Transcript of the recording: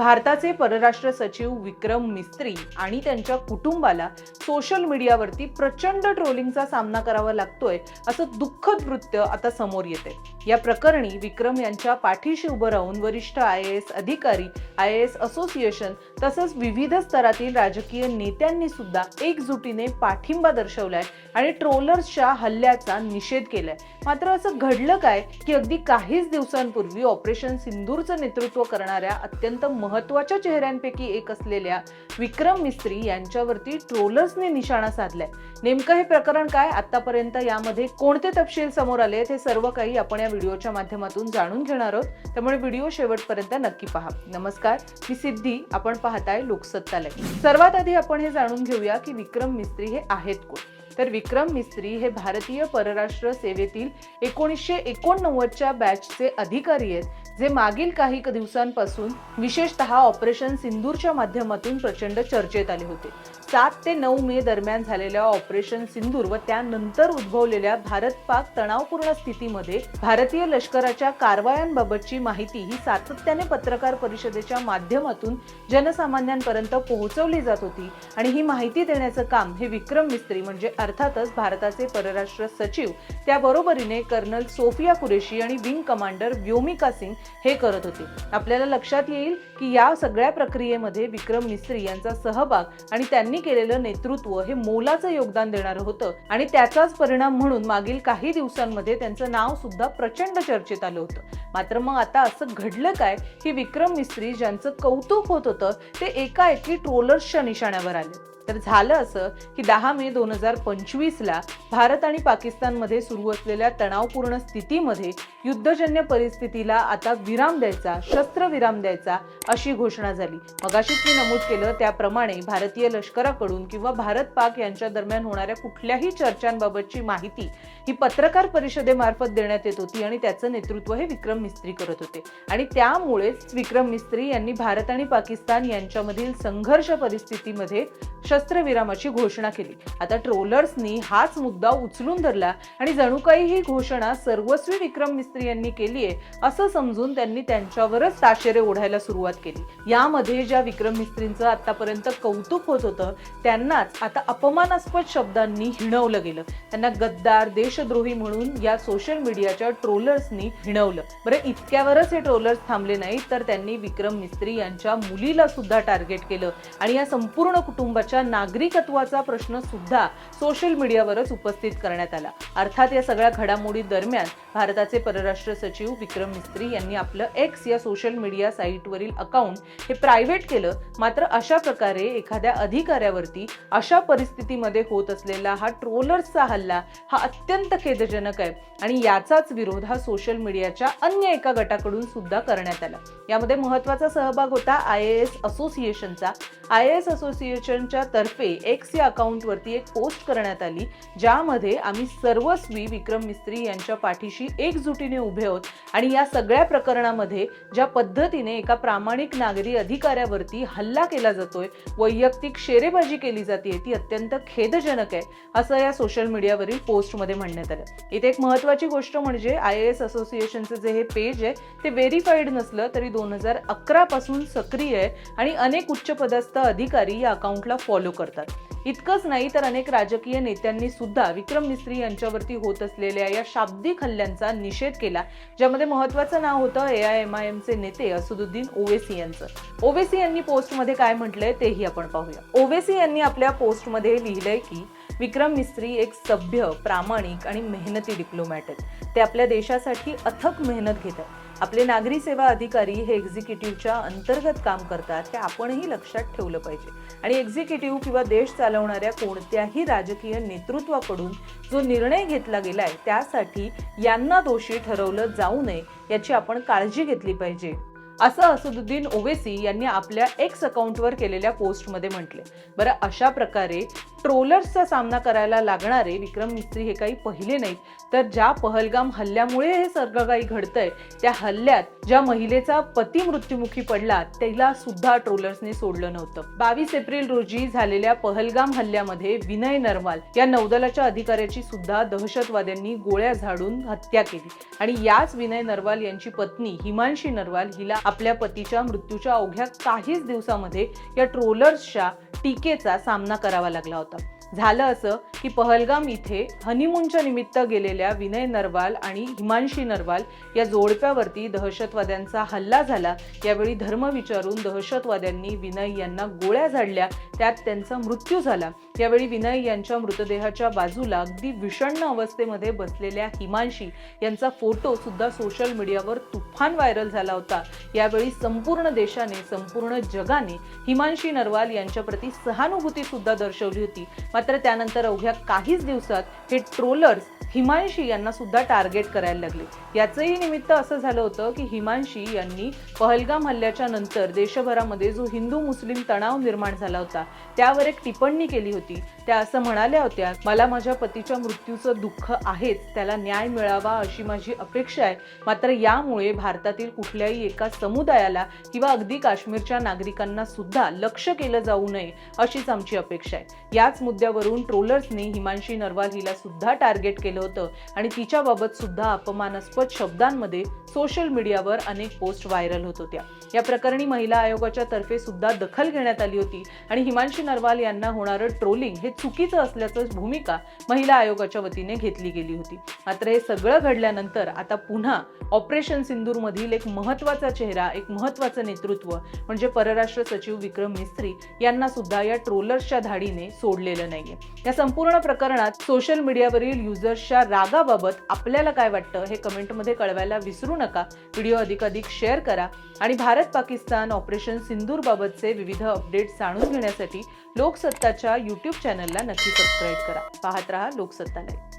भारताचे परराष्ट्र सचिव विक्रम मिस्त्री आणि त्यांच्या कुटुंबाला सोशल मीडियावरती प्रचंड ट्रोलिंगचा सामना करावा लागतोय असं दुःखद वृत्त आता समोर येते या प्रकरणी विक्रम यांच्या पाठीशी उभं राहून वरिष्ठ आय एस अधिकारी आय एस असोसिएशन तसंच विविध स्तरातील राजकीय नेत्यांनी सुद्धा एकजुटीने पाठिंबा दर्शवलाय आणि ट्रोलर्सच्या हल्ल्याचा निषेध केलाय. मात्र असं घडलं काय की अगदी काहीच दिवसांपूर्वी ऑपरेशन सिंदूरचं नेतृत्व करणाऱ्या अत्यंत महत्त्वाच्या चेहऱ्यांपैकी एक असलेल्या विक्रम मिस्त्री यांच्यावरती ट्रोलर्सने निशाणा साधलाय. नेमकं हे प्रकरण काय? आतापर्यंत यामध्ये कोणते तपशील समोर आले हे सर्व काही आपण या व्हिडिओच्या माध्यमातून जाणून घेणार आहोत. त्यामुळे व्हिडिओ शेवटपर्यंत नक्की पहा. नमस्कार मी सिद्धी. आपण पाहताय लोकसत्ता लाईव्ह सर्वात आधी आपण हे जाणून घेऊया की विक्रम मिस्त्री हे आहेत कोण? तर विक्रम मिस्त्री हे भारतीय परराष्ट्र सेवेतील एकोणीसशे एकोणनव्वदच्या बॅचचे अधिकारी आहेत. जे मागील काही दिवसांपासून विशेषतः ऑपरेशन सिंदूरच्या माध्यमातून प्रचंड चर्चेत आले होते. सात ते नऊ मे दरम्यान झालेल्या ऑपरेशन सिंदूर व त्यानंतर उद्भवलेल्या भारत पाक तणावपूर्ण स्थितीमध्ये भारतीय लष्कराच्या कारवायांबाबतची माहिती ही सातत्याने पत्रकार परिषदेच्या माध्यमातून जनसामान्यांपर्यंत पोहोचवली जात होती आणि ही माहिती देण्याचं काम हे विक्रम मिस्त्री म्हणजे अर्थातच भारताचे परराष्ट्र सचिव त्याबरोबरीने कर्नल सोफिया कुरेशी आणि विंग कमांडर व्योमिका सिंग हे करत होते. आपल्याला लक्षात येईल की या सगळ्या प्रक्रियेमध्ये विक्रम मिस्त्री यांचा सहभाग आणि त्यांनी केलेलं नेतृत्व हे मोलाचं योगदान देणारं होतं आणि त्याचाच परिणाम म्हणून मागील काही दिवसांमध्ये त्यांचं नाव सुद्धा प्रचंड चर्चेत आलं होतं. मात्र मग आता असं घडलं काय? की विक्रम मिस्त्री ज्यांचं कौतुक होत होतं ते एकाएकी ट्रोलर्सच्या निशाण्यावर आले. तर झालं असं की दहा मे दोन हजार पंचवीसला भारत आणि पाकिस्तानमध्ये सुरू असलेल्या तणावपूर्ण स्थितीमध्ये युद्धजन्य परिस्थितीला आता विराम द्यायचा शस्त्रविराम द्यायचा अशी घोषणा झाली. मगाशीच मी नमूद केलं त्याप्रमाणे भारतीय लष्कराकडून किंवा भारत पाक यांच्या दरम्यान होणाऱ्या कुठल्याही चर्चांबाबतची माहिती ही पत्रकार परिषदेमार्फत देण्यात येत होती आणि त्याचं नेतृत्व हे विक्रम मिस्त्री करत होते. आणि त्यामुळेच विक्रम मिस्त्री यांनी भारत आणि पाकिस्तान यांच्यामधील संघर्ष परिस्थितीमध्ये शस्त्रविरामाची घोषणा केली. आता ट्रोलर्सनी हाच मुद्दा उचलून धरला आणि जणू काही ही घोषणा सर्वस्वी विक्रम मिस्त्री यांनी केली आहे असं समजून त्यांनी त्यांच्यावरच ताशेरे ओढायला सुरुवात केली. यामध्ये ज्या विक्रम मिस्त्रींचं आतापर्यंत कौतुक होत होतं त्यांनाच आता अपमानास्पद शब्दांनी हिणवलं गेलं. त्यांना गद्दार देशद्रोही म्हणून या सोशल मीडियाच्या ट्रोलर्सनी हिणवलं. बरं इतक्यावरच हे ट्रोलर्स थांबले नाहीत तर त्यांनी विक्रम मिस्त्री यांच्या मुलीला सुद्धा टार्गेट केलं. आणि या संपूर्ण कुटुंबाच्या नागरिकत्वाचा प्रश्न सुद्धा सोशल मीडियावरच उपस्थित करण्यात आला. अर्थात या सगळ्या घडामोडी दरम्यान भारताचे परराष्ट्र सचिव विक्रम मिस्त्री यांनी आपलं एक्स या सोशल मीडिया साईटवरील अकाउंट हे प्रायव्हेट केलं. मात्र अशा प्रकारे एखाद्या अधिकाऱ्यावरती अशा परिस्थितीमध्ये होत असलेला हा ट्रोलर्सचा हल्ला हा अत्यंत खेदजनक आहे आणि याचाच विरोध हा सोशल मीडियाच्या अन्य एका गटाकडून सुद्धा करण्यात आला. यामध्ये महत्त्वाचा सहभाग होता आय ए एस असोसिएशनचा आय एस असोसिएशनच्या तर्फे एक्स या अकाउंटवरती एक पोस्ट करण्यात आली ज्यामध्ये आम्ही सर्वस्वी विक्रम मिस्त्री यांच्या पाठीशी एकजुटीने उभे आहोत आणि या सगळ्या प्रकरणामध्ये ज्या पद्धतीने एका प्रामाणिक नागरी अधिकाऱ्यावरती हल्ला केला जातोय वैयक्तिक शेरेबाजी केली जाते ती अत्यंत खेदजनक आहे असं या सोशल मीडियावरील पोस्टमध्ये म्हणण्यात आलं. इथे एक महत्वाची गोष्ट म्हणजे आय एस असोसिएशनचं जे हे पेज आहे ते व्हेरीफाईड नसलं तरी दोन हजार अकरा पासून सक्रिय आहे आणि अनेक उच्चपदस्थ अधिकारी या अकाउंटला फॉलो करतात. इतकंच नाही तर अनेक राजकीय नेत्यांनी सुद्धा विक्रम मिस्त्री यांच्यावरती होत असलेल्या या शाब्दिक हल्ल्यांचा निषेध केला ज्यामध्ये महत्वाचं नाव होतं ए आय एम आय एमचे नेते असुदुद्दीन ओवेसी यांचं. ओवेसी यांनी पोस्टमध्ये काय म्हटलंय तेही आपण पाहूया. ओवेसी यांनी आपल्या पोस्टमध्ये लिहिलंय की विक्रम मिस्त्री एक सभ्य प्रामाणिक आणि मेहनती डिप्लोमॅट आहेत. ते आपल्या देशासाठी अथक मेहनत घेत आहेत आपले नागरी सेवा अधिकारी हे एक्झिक्युटिव्हच्या अंतर्गत काम करतात हे आपणही लक्षात ठेवलं पाहिजे. आणि एक्झिक्युटिव्ह किंवा देश चालवणाऱ्या कोणत्याही राजकीय नेतृत्वाकडून जो निर्णय घेतला गेलाय त्यासाठी यांना दोषी ठरवलं जाऊ नये याची आपण काळजी घेतली पाहिजे. असं असदुद्दीन ओवेसी यांनी आपल्या एक्स अकाउंटवर केलेल्या पोस्टमध्ये म्हटले. बरं अशा प्रकारे ट्रोलर्सचा सामना करायला लागणारे विक्रम मिस्त्री हे काही पहिले नाहीत. तर ज्या पहलगाम हल्ल्यामुळे हे सगळं काही घडतंय त्या हल्ल्यात ज्या महिलेचा पती मृत्युमुखी पडला त्याला सुद्धा ट्रोलर्सने सोडलं नव्हतं. बावीस एप्रिल रोजी झालेल्या पहलगाम हल्ल्यामध्ये विनय नरवाल या नौदलाच्या अधिकाऱ्याची सुद्धा दहशतवाद्यांनी गोळ्या झाडून हत्या केली. आणि याच विनय नरवाल यांची पत्नी हिमांशी नरवाल हिला आपल्या पतीच्या मृत्यूच्या अवघ्या काहीच दिवसामध्ये या ट्रोलर्सच्या टीकेचा सामना करावा लागला होता. झालं असं की पहलगाम इथे हनीमूनच्या निमित्त गेलेल्या विनय नरवाल आणि हिमांशी नरवाल या जोडप्यावरती दहशतवाद्यांचा हल्ला झाला. यावेळी धर्म विचारून दहशतवाद्यांनी विनय यांना गोळ्या झाडल्या. त्यात त्यांचा मृत्यू झाला. यावेळी विनय यांच्या मृतदेहाच्या बाजूला अगदी विषण्ण अवस्थेमध्ये बसलेल्या हिमांशी यांचा फोटो सुद्धा सोशल मीडियावर तुफान व्हायरल झाला होता. यावेळी संपूर्ण देशाने संपूर्ण जगाने हिमांशी नरवाल यांच्याप्रती सहानुभूती सुद्धा दर्शवली होती. मात्र त्यानंतर अवघ्या काहीच दिवसात हे ट्रोलर्स हिमांशी यांना सुद्धा टार्गेट करायला लागले. याचंही निमित्त असं झालं होतं की हिमांशी यांनी पहलगाम हल्ल्याच्या नंतर देशभरामध्ये जो हिंदू मुस्लिम तणाव निर्माण झाला होता त्यावर एक टिप्पणी केली होती. त्या असं म्हणाल्या होत्या मला माझ्या पतीच्या मृत्यूचं दुःख आहेच त्याला न्याय मिळावा अशी माझी अपेक्षा आहे. मात्र यामुळे भारतातील कुठल्याही एका समुदायाला किंवा अगदी काश्मीरच्या नागरिकांना सुद्धा लक्ष केलं जाऊ नये अशीच आमची अपेक्षा आहे. याच मुद्द्यावरून ट्रोलर्सने हिमांशी नरवाल हिला सुद्धा टार्गेट केलं होतं. आणि तिच्याबाबत सुद्धा अपमानास्पद शब्दांमध्ये सोशल मीडियावर अनेक पोस्ट व्हायरल होत होत्या. या प्रकरणी महिला आयोगाच्या तर्फे सुद्धा दखल घेण्यात आली होती. आणि हिमांशी नरवाल यांना होणारं ट्रोलिंग हे चुकीचं असल्याचं भूमिका महिला आयोगाच्या वतीने घेतली गेली होती. मात्र हे सगळं घडल्यानंतर आता पुन्हा ऑपरेशन सिंदूरमधील एक महत्त्वाचा चेहरा एक महत्वाचं नेतृत्व म्हणजे परराष्ट्र सचिव विक्रम मिस्त्री यांना सुद्धा या ट्रोलर्सच्या धाडीने सोडलेलं नाहीये. या संपूर्ण प्रकरणात सोशल मीडियावरील युजर्स युजर्सच्या रागाबाबत आपल्याला काय वाटतं हे कमेंटमध्ये कळवायला विसरू नका. व्हिडिओ अधिकाधिक शेअर करा आणि भारत पाकिस्तान ऑपरेशन सिंदूरबाबतचे विविध अपडेट्स जाणून घेण्यासाठी लोकसत्ताच्या यूट्यूब चॅनलला नक्की सबस्क्राईब करा. पाहत रहा लोकसत्ता लाईव्ह